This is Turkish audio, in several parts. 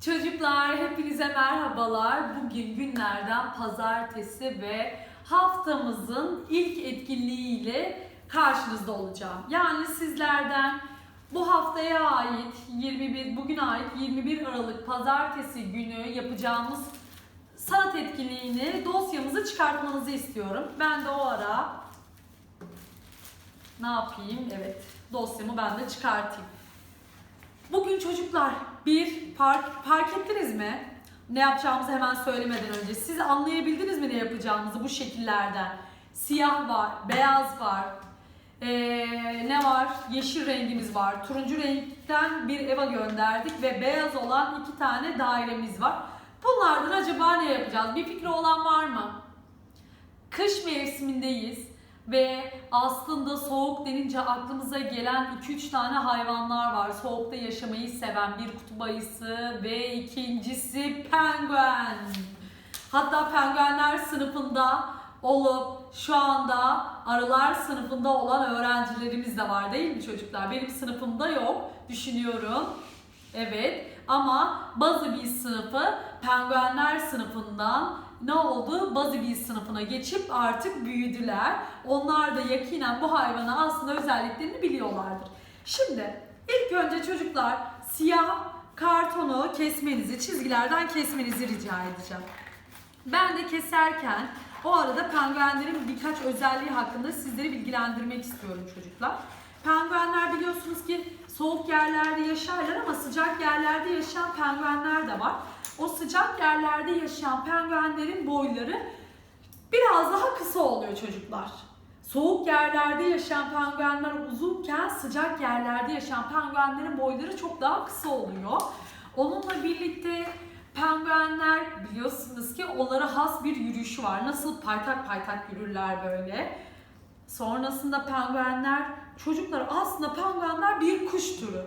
Çocuklar hepinize merhabalar. Bugün günlerden pazartesi ve haftamızın ilk etkinliğiyle karşınızda olacağım. Yani sizlerden bu haftaya ait 21 bugün ait 21 Aralık pazartesi günü yapacağımız sanat etkinliğini dosyamızı çıkartmanızı istiyorum. Ben de o ara ne yapayım? Evet, dosyamı ben de çıkartayım. Bugün çocuklar bir park, park ettiniz mi? Ne yapacağımızı hemen söylemeden önce. Siz anlayabildiniz mi ne yapacağımızı bu şekillerden? Siyah var, beyaz var, ee, ne var? Yeşil rengimiz var. Turuncu renkten bir eva gönderdik ve beyaz olan iki tane dairemiz var. Bunlardan acaba ne yapacağız? Bir fikri olan var mı? Kış mevsimindeyiz ve aslında soğuk denince aklımıza gelen 2-3 tane hayvanlar var. Soğukta yaşamayı seven bir kutup ayısı ve ikincisi penguen. Hatta penguenler sınıfında olup şu anda arılar sınıfında olan öğrencilerimiz de var değil mi çocuklar? Benim sınıfımda yok düşünüyorum. Evet ama Buzzy Bee sınıfı penguenler sınıfından ne oldu? Buzzy Bee sınıfına geçip artık büyüdüler. Onlar da yakinen bu hayvanı aslında özelliklerini biliyorlardır. Şimdi ilk önce çocuklar siyah kartonu kesmenizi, çizgilerden kesmenizi rica edeceğim. Ben de keserken o arada penguenlerin birkaç özelliği hakkında sizleri bilgilendirmek istiyorum çocuklar. Penguenler biliyorsunuz ki soğuk yerlerde yaşarlar ama sıcak yerlerde yaşayan penguenler de var. O sıcak yerlerde yaşayan penguenlerin boyları biraz daha kısa oluyor çocuklar. Soğuk yerlerde yaşayan penguenler uzunken sıcak yerlerde yaşayan penguenlerin boyları çok daha kısa oluyor. Onunla birlikte penguenler biliyorsunuz ki onlara has bir yürüyüşü var. Nasıl paytak paytak yürürler böyle. Sonrasında penguenler, çocuklar aslında penguenler bir kuş türü.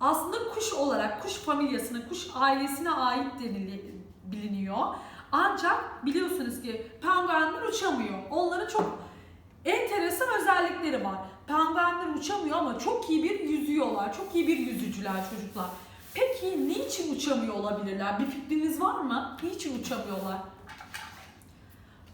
Aslında kuş olarak, kuş familyasına, kuş ailesine ait denili, biliniyor. Ancak biliyorsunuz ki penguenler uçamıyor. Onların çok enteresan özellikleri var. Penguenler uçamıyor ama çok iyi bir yüzüyorlar. Çok iyi bir yüzücüler çocuklar. Peki niçin uçamıyor olabilirler? Bir fikriniz var mı? Niçin uçamıyorlar?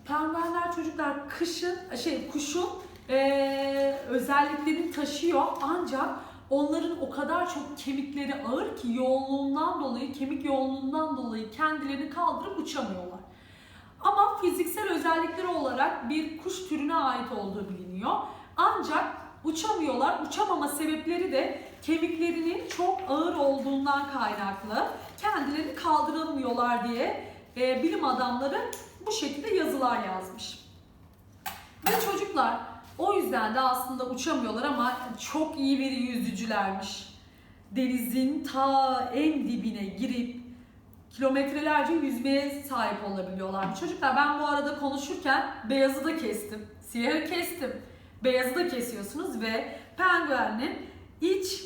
Penguenler çocuklar kışın, şey kuşun eee, özelliklerini taşıyor ancak onların o kadar çok kemikleri ağır ki yoğunluğundan dolayı, kemik yoğunluğundan dolayı kendilerini kaldırıp uçamıyorlar. Ama fiziksel özellikleri olarak bir kuş türüne ait olduğu biliniyor. Ancak uçamıyorlar. Uçamama sebepleri de kemiklerinin çok ağır olduğundan kaynaklı. Kendilerini kaldıramıyorlar diye e, bilim adamları bu şekilde yazılar yazmış. Ve çocuklar o yüzden de aslında uçamıyorlar ama çok iyi bir yüzücülermiş. Denizin ta en dibine girip kilometrelerce yüzmeye sahip olabiliyorlar. Çocuklar ben bu arada konuşurken beyazı da kestim, siyahı kestim. Beyazı da kesiyorsunuz ve penguenin iç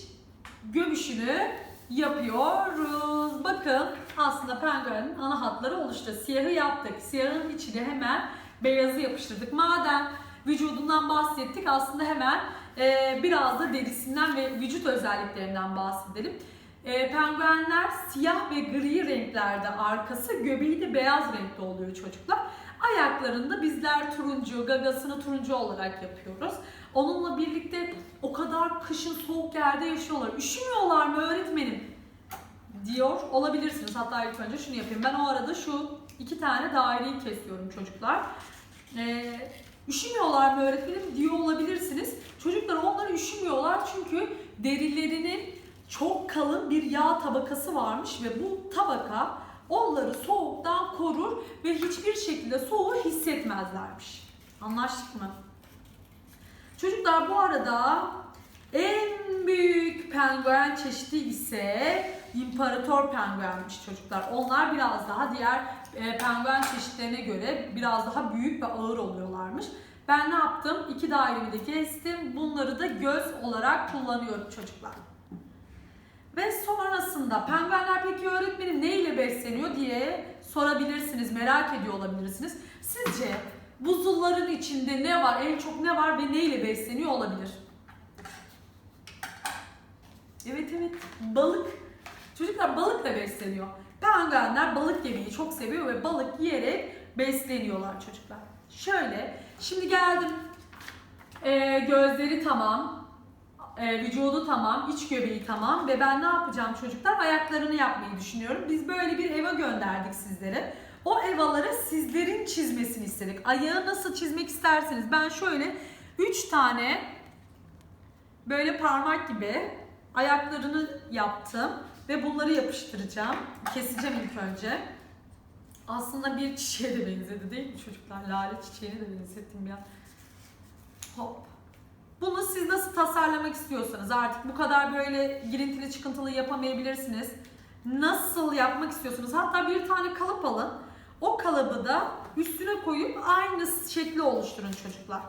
göbüşünü yapıyoruz. Bakın aslında penguenin ana hatları oluştu. Siyahı yaptık. Siyahın içine hemen beyazı yapıştırdık. Madem vücudundan bahsettik aslında hemen e, biraz da derisinden ve vücut özelliklerinden bahsedelim. E, penguenler siyah ve gri renklerde arkası, göbeği de beyaz renkte oluyor çocuklar. Ayaklarında bizler turuncu, gagasını turuncu olarak yapıyoruz. Onunla birlikte o kadar kışın soğuk yerde yaşıyorlar. Üşümüyorlar mı öğretmenim? Diyor olabilirsiniz. Hatta ilk önce şunu yapayım. Ben o arada şu iki tane daireyi kesiyorum çocuklar. Ee, üşümüyorlar mı öğretmenim diyor olabilirsiniz. Çocuklar onlar üşümüyorlar çünkü derilerinin çok kalın bir yağ tabakası varmış ve bu tabaka onları soğuktan korur ve hiçbir şekilde soğuğu hissetmezlermiş. Anlaştık mı? Çocuklar bu arada en büyük penguen çeşidi ise imparator penguenmiş çocuklar. Onlar biraz daha diğer e, penguen çeşitlerine göre biraz daha büyük ve ağır oluyorlarmış. Ben ne yaptım? İki dairemi de kestim. Bunları da göz olarak kullanıyorum çocuklar. Ve sonrasında penguenler peki öğretmenim ne ile besleniyor diye sorabilirsiniz, merak ediyor olabilirsiniz. Sizce buzulların içinde ne var, en çok ne var ve ne ile besleniyor olabilir? Evet evet, balık. Çocuklar balıkla besleniyor. Penguenler balık yemeyi çok seviyor ve balık yiyerek besleniyorlar çocuklar. Şöyle, şimdi geldim. Ee, gözleri tamam, ee, vücudu tamam, iç göbeği tamam ve ben ne yapacağım çocuklar? Ayaklarını yapmayı düşünüyorum. Biz böyle bir eva gönderdik sizlere. O evalara sizlerin çizmesini istedik. Ayağı nasıl çizmek isterseniz ben şöyle 3 tane böyle parmak gibi ayaklarını yaptım ve bunları yapıştıracağım. Keseceğim ilk önce. Aslında bir çiçeğe de benzedi değil mi çocuklar? Lale çiçeğine de benzettim ya. Hop. Bunu siz nasıl tasarlamak istiyorsanız artık bu kadar böyle girintili çıkıntılı yapamayabilirsiniz. Nasıl yapmak istiyorsunuz? Hatta bir tane kalıp alın. O kalıbı da üstüne koyup aynı şekli oluşturun çocuklar.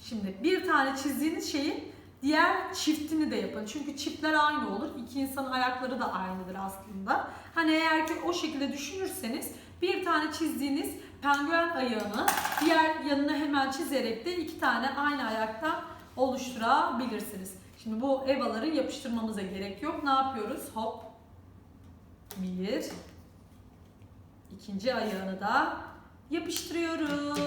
Şimdi bir tane çizdiğiniz şeyin diğer çiftini de yapın. Çünkü çiftler aynı olur. İki insanın ayakları da aynıdır aslında. Hani eğer ki o şekilde düşünürseniz bir tane çizdiğiniz penguen ayağını diğer yanına hemen çizerek de iki tane aynı ayaktan oluşturabilirsiniz. Şimdi bu evaları yapıştırmamıza gerek yok. Ne yapıyoruz? Hop. Bir. İkinci ayağını da yapıştırıyorum.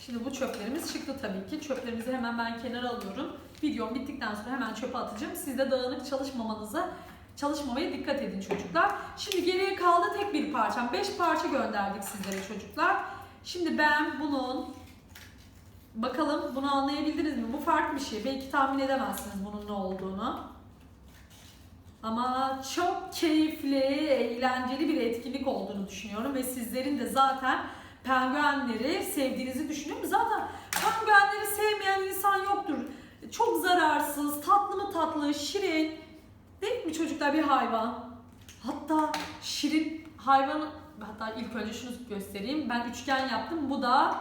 Şimdi bu çöplerimiz çıktı tabii ki. Çöplerimizi hemen ben kenara alıyorum. Videom bittikten sonra hemen çöpe atacağım. Siz de dağınık çalışmamanıza çalışmamaya dikkat edin çocuklar. Şimdi geriye kaldı tek bir parçam. Beş parça gönderdik sizlere çocuklar. Şimdi ben bunun bakalım bunu anlayabildiniz mi? Bu farklı bir şey. Belki tahmin edemezsiniz bunun ne olduğunu. Ama çok keyifli, eğlenceli bir etkinlik olduğunu düşünüyorum ve sizlerin de zaten penguenleri sevdiğinizi düşünüyorum. Zaten penguenleri sevmeyen insan yoktur. Çok zararsız, tatlı mı tatlı, şirin. Değil mi çocuklar bir hayvan? Hatta şirin hayvanı, hatta ilk önce şunu göstereyim. Ben üçgen yaptım. Bu da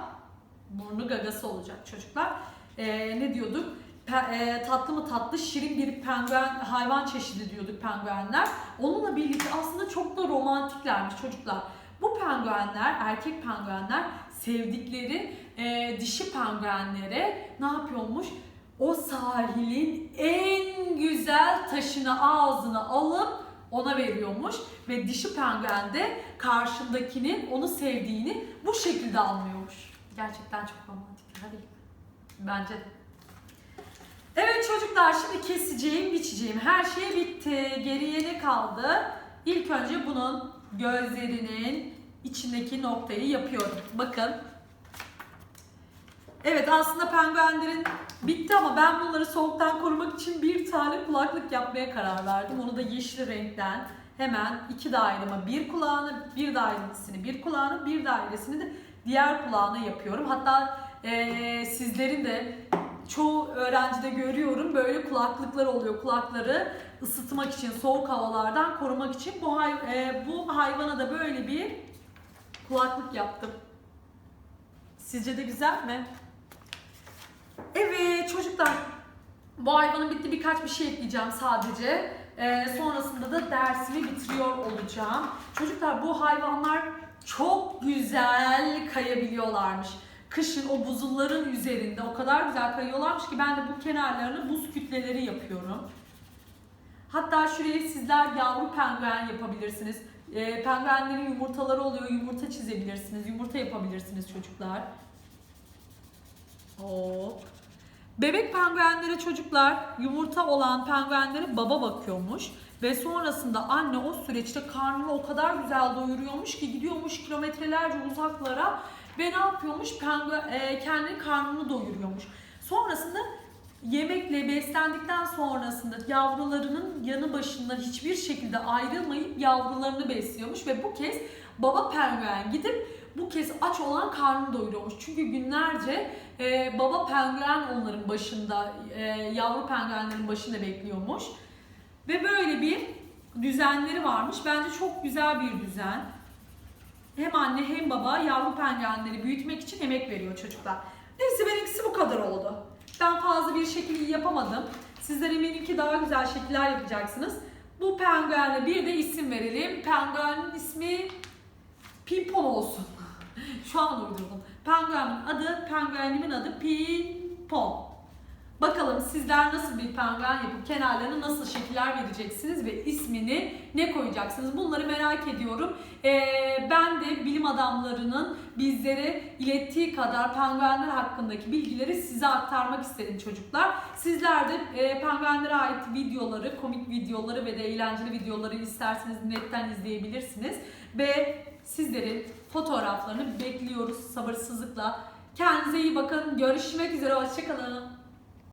burnu gagası olacak çocuklar. Ee, ne diyorduk? Pe- e, tatlı mı tatlı şirin bir penguen hayvan çeşidi diyorduk penguenler. Onunla birlikte aslında çok da romantiklermiş çocuklar. Bu penguenler, erkek penguenler sevdikleri e, dişi penguenlere ne yapıyormuş? O sahilin en güzel taşını ağzına alıp ona veriyormuş ve dişi penguen de karşındakinin onu sevdiğini bu şekilde anlıyormuş. Gerçekten çok romantik mi? Bence de. Evet çocuklar şimdi keseceğim, biçeceğim. Her şey bitti. Geriye ne kaldı? İlk önce bunun gözlerinin içindeki noktayı yapıyorum. Bakın. Evet aslında penguenlerin bitti ama ben bunları soğuktan korumak için bir tane kulaklık yapmaya karar verdim. Onu da yeşil renkten hemen iki daireme bir kulağını, bir dairesini bir kulağını, bir dairesini de diğer kulağına yapıyorum. Hatta eee, sizlerin de çoğu öğrencide görüyorum böyle kulaklıklar oluyor. Kulakları ısıtmak için, soğuk havalardan korumak için bu hay e, bu hayvana da böyle bir kulaklık yaptım. Sizce de güzel mi? Evet çocuklar. Bu hayvanın bitti birkaç bir şey ekleyeceğim sadece. Ee, sonrasında da dersimi bitiriyor olacağım. Çocuklar bu hayvanlar çok güzel kayabiliyorlarmış. Kışın o buzulların üzerinde o kadar güzel kayıyorlarmış ki ben de bu kenarlarını buz kütleleri yapıyorum. Hatta şuraya sizler yavru penguen yapabilirsiniz. Ee, penguenlerin yumurtaları oluyor. Yumurta çizebilirsiniz. Yumurta yapabilirsiniz çocuklar. Hop. Bebek penguenlere çocuklar yumurta olan penguenlere baba bakıyormuş. Ve sonrasında anne o süreçte karnını o kadar güzel doyuruyormuş ki gidiyormuş kilometrelerce uzaklara ve ne yapıyormuş? Penguen, e, kendi karnını doyuruyormuş. Sonrasında yemekle beslendikten sonrasında yavrularının yanı başından hiçbir şekilde ayrılmayıp yavrularını besliyormuş ve bu kez baba penguen gidip bu kez aç olan karnını doyuruyormuş. Çünkü günlerce e, baba penguen onların başında, e, yavru penguenlerin başında bekliyormuş. Ve böyle bir düzenleri varmış. Bence çok güzel bir düzen. Hem anne hem baba yavru penguenleri büyütmek için emek veriyor çocuklar. Neyse benimkisi bu kadar oldu. Ben fazla bir şekil yapamadım. Sizler eminim ki daha güzel şekiller yapacaksınız. Bu penguenle bir de isim verelim. Penguenin ismi Pimpon olsun. Şu an uydurdum. Penguenin adı, penguenimin adı Pimpon. Bakalım sizler nasıl bir penguen yapıp kenarlarına nasıl şekiller vereceksiniz ve ismini ne koyacaksınız? Bunları merak ediyorum. Ee, ben de bilim adamlarının bizlere ilettiği kadar penguenler hakkındaki bilgileri size aktarmak istedim çocuklar. Sizler de e, penguenlere ait videoları, komik videoları ve de eğlenceli videoları isterseniz netten izleyebilirsiniz. Ve sizlerin fotoğraflarını bekliyoruz sabırsızlıkla. Kendinize iyi bakın. Görüşmek üzere. Hoşçakalın.